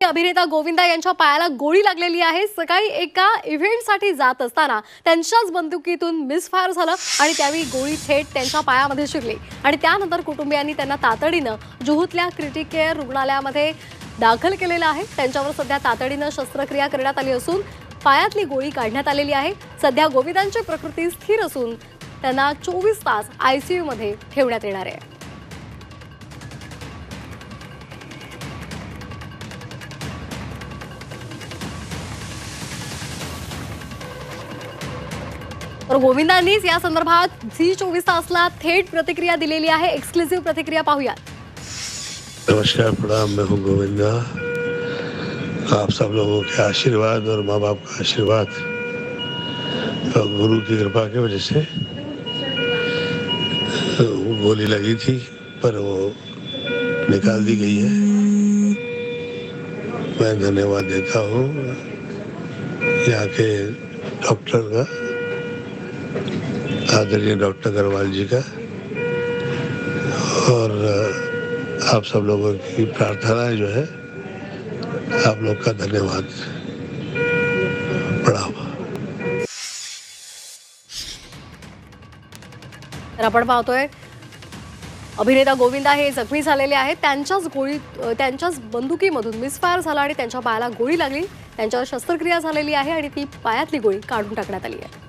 अभिनेता गोविंदा यांच्या पायाला गोळी लागलेली आहे. सकाळी एका इव्हेंटसाठी जात असताना त्यांच्याच बंदुकीतून मिसफायर झालं आणि त्यावेळी गोळी थेट त्यांच्या पायामध्ये शिरली. आणि त्यानंतर कुटुंबियांनी त्यांना तातडीनं जुहूतल्या क्रिटिकेअर रुग्णालयामध्ये दाखल केलेलं आहे. त्यांच्यावर सध्या तातडीनं शस्त्रक्रिया करण्यात आली असून पायातली गोळी काढण्यात आलेली आहे. सध्या गोविंदांची प्रकृती स्थिर असून त्यांना चोवीस तास आयसीयूमध्ये ठेवण्यात येणार आहे. तर गोविंदांनीच या संदर्भात झी चोवीस तासला थेट प्रतिक्रिया दिलेली आहे. एक्सक्लुझिव्ह प्रतिक्रिया पाहूयात. नमस्कार, प्रणाम. मैं हूँ गोविंदा. आप सब लोगों के आशीर्वाद और माँ बाप का आशीर्वाद और गुरु की कृपा की वजह से गोली लगी थी, पर वो निकाल दी गई है। मैं धन्यवाद देता हूँ यहाँ के डॉक्टर का। आदरणीय डॉक्टर अग्रवाल जी का। और आप सब लोगों की प्रार्थनाएं जो है आप लोग का धन्यवाद। प्रणाम। तर आपण पाहतोय अभिनेता गोविंदा हे जखमी झालेले आहेत. त्यांच्याच गोळी त्यांच्याच बंदुकीमधून मिसफायर झाला आणि त्यांच्या पायाला गोळी लागली. त्यांच्यावर शस्त्रक्रिया झालेली आहे आणि ती पायातली गोळी काढून टाकण्यात आली आहे.